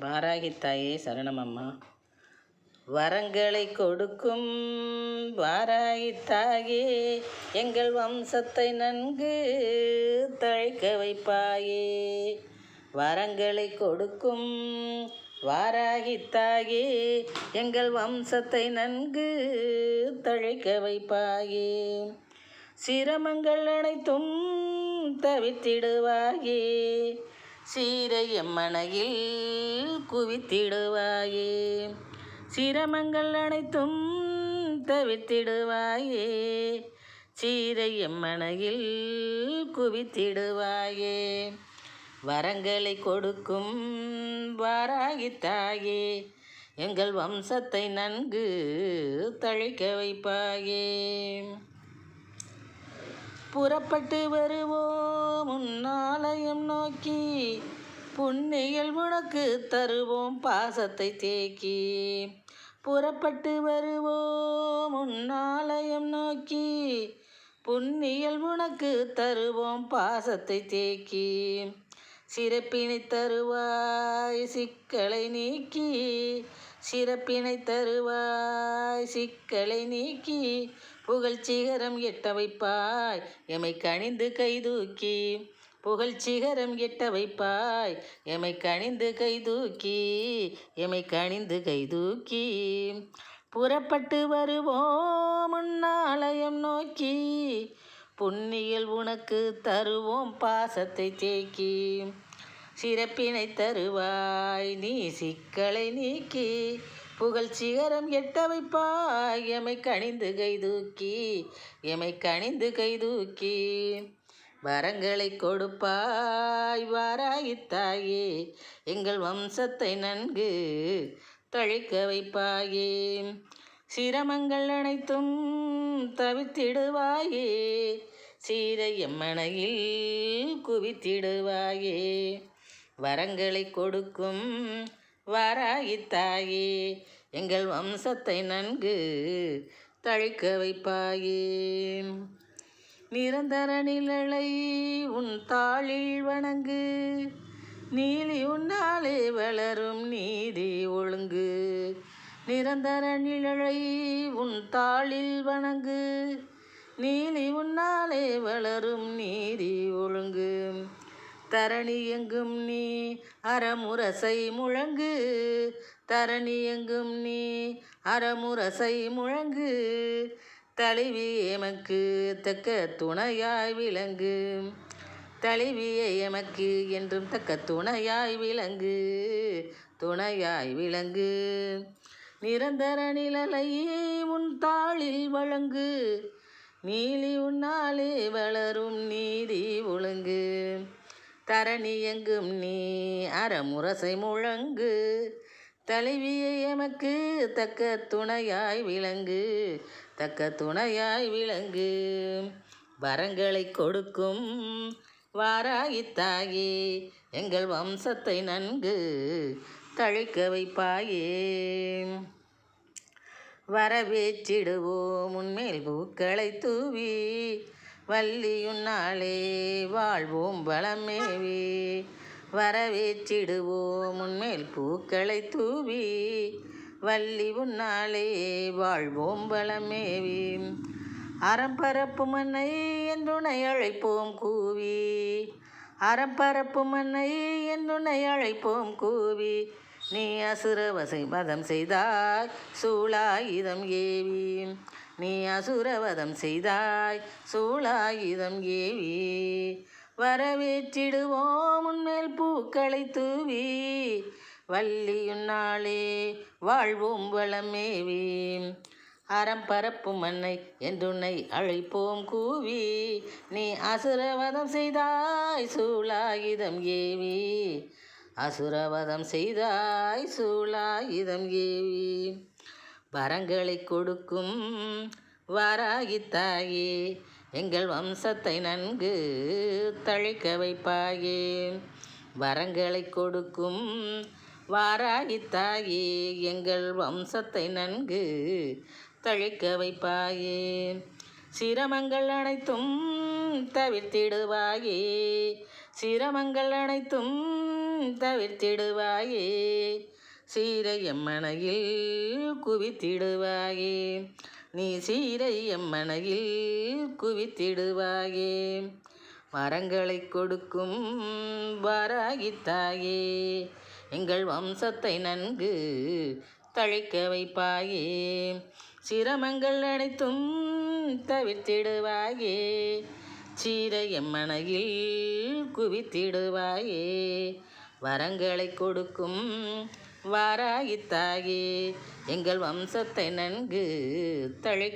வாராகி தாயே சரணமம்மா. வரங்களை கொடுக்கும் வாராகி எங்கள் வம்சத்தை நன்கு தழைக்க வைப்பாயே. வரங்களை கொடுக்கும் வாராகி எங்கள் வம்சத்தை நன்கு தழைக்க வைப்பாயே. சிரமங்கள் அனைத்தும் தவித்திடுவாயே சீரையம்மனையில் குவித்திடுவாயே. சிரமங்கள் அனைத்தும் தவித்திடுவாயே சீரையம்மனையில் குவித்திடுவாயே. வரங்களை கொடுக்கும் வாராகித்தாயே. எங்கள் வம்சத்தை நன்கு தழைக்க வைப்பாயே. புறப்பட்டு வருவோம். உன்னாலயம் நோக்கி புண்ணியல் உனக்கு தருவோம். பாசத்தை தேக்கி புறப்பட்டு வருவோம். உன்னாலயம் நோக்கி புண்ணியல் உனக்கு தருவோம். பாசத்தை தேக்கி சிறப்பினை தருவாய். சிக்கலை நீக்கி சிறப்பினை தருவாய். சிக்கலை நீக்கி புகழ்ச்சிகரம் எட்ட வைப்பாய். எமை கணிந்து கைதூக்கி புகழ்ச்சிகரம் எட்ட வைப்பாய். எமை கணிந்து கைதூக்கி எமை கணிந்து கைதூக்கி புறப்பட்டு வருவோம் முன்னாலயம் நோக்கி. புண்ணியல் உனக்கு தருவோம் பாசத்தை தேக்கி. சிறப்பினை தருவாய். நீ சிக்கலை நீக்கி. புகழ் சிகரம் எட்ட வைப்பாய். எமை கணிந்து கைதூக்கி எமை கணிந்து கைதூக்கி வரங்களை கொடுப்பாய் வாராயித்தாயே. எங்கள் வம்சத்தை நன்கு தழைக்க வைப்பாயே. சிரமங்கள் அனைத்தும் தவித்திடுவாயே. சீரையம்மனையில் குவித்திடுவாயே. வரங்களை கொடுக்கும் வாராயித்தாயே எங்கள் வம்சத்தை நன்கு தழைக்க வைப்பாயே. நிரந்தர நிழலை உன் தாளில் வணங்கு நீலி உன்னாலே வளரும் நீதி ஒழுங்கு. நிரந்தர நிழலை உன் தாளில் வணங்கு நீலி உன்னாலே வளரும் நீதி ஒழுங்கு. தரணி எங்கும் நீ அறமுரசை முழங்கு. தரணி எங்கும் நீ அறமுரசை முழங்கு. தலைவி எமக்கு தக்க துணையாய் விளங்கு. தலைவியை எமக்கு என்றும் தக்க துணையாய் விளங்கு. துணையாய் விளங்கு. நிரந்தர நிழலையே உன் தாளில் வழங்கு. நீலி உன்னாலே தரணி எங்கும் நீ அறமுரசை முழங்கு. தலைவியை எமக்கு தக்க துணையாய் விளங்கு. தக்க துணையாய் விளங்கு. வரங்களை கொடுக்கும் வாராயித்தாயே எங்கள் வம்சத்தை நன்கு தழைக்க வைப்பாயே. வரவேற்றிடுவோம் உன்மேல் பூக்களை தூவி. வள்ளியுன்னாளே வாழ்வோம் வளமேவி. வரவேற்றிடுவோம் உன்மேல் பூக்களை தூவி. வள்ளி உன்னாளே வாழ்வோம் வளமேவி. அறம்பரப்பு மன்னை என்றுனை அழைப்போம் கூவி. அறம்பரப்பு மன்னை என்றுனை அழைப்போம் கூவி. நீ அசுரவசை மதம் செய்தாய் சூழாயுதம் ஏவி. நீ அசுரவதம் செய்தாய் சூழாயுதம் ஏவி. வரவேற்றிடுவோம் உன்மேல் பூக்களை தூவி. வள்ளியுன்னாளே வாழ்வோம் வளமேவி அறம் பரப்பும் மண்ணை என்றுன்னை அழைப்போம் கூவி. நீ அசுரவதம் செய்தாய் சூழாயுதம் ஏவி. அசுரவதம் செய்தாய் சூழாயுதம் ஏவி. வரங்களை கொடுக்கும் வாராகித்தாயே எங்கள் வம்சத்தை நன்கு தழைக்க வைப்பாயே. வரங்களை கொடுக்கும் வாராகித்தாயே எங்கள் வம்சத்தை நன்கு தழைக்க வைப்பாயே. சிரமங்கள் அனைத்தும் தவிர்த்திடுவாயே சிரமங்கள் அனைத்தும் தவிர்த்திடுவாயே. சீரை எம்மனையில் குவித்திடுவாயே. நீ சீரை எம்மனையில் குவித்திடுவாயே. வரங்களை கொடுக்கும் வராகித்தாயே. எங்கள் வம்சத்தை நன்கு தழைக்க வைப்பாயே. சிரமங்கள் அனைத்தும் தவிர்த்திடுவாயே. சீரை எம்மனையில் குவித்திடுவாயே. வரங்களை கொடுக்கும் வாராகித்தாயே. எங்கள் வம்சத்தை நன்கு தழை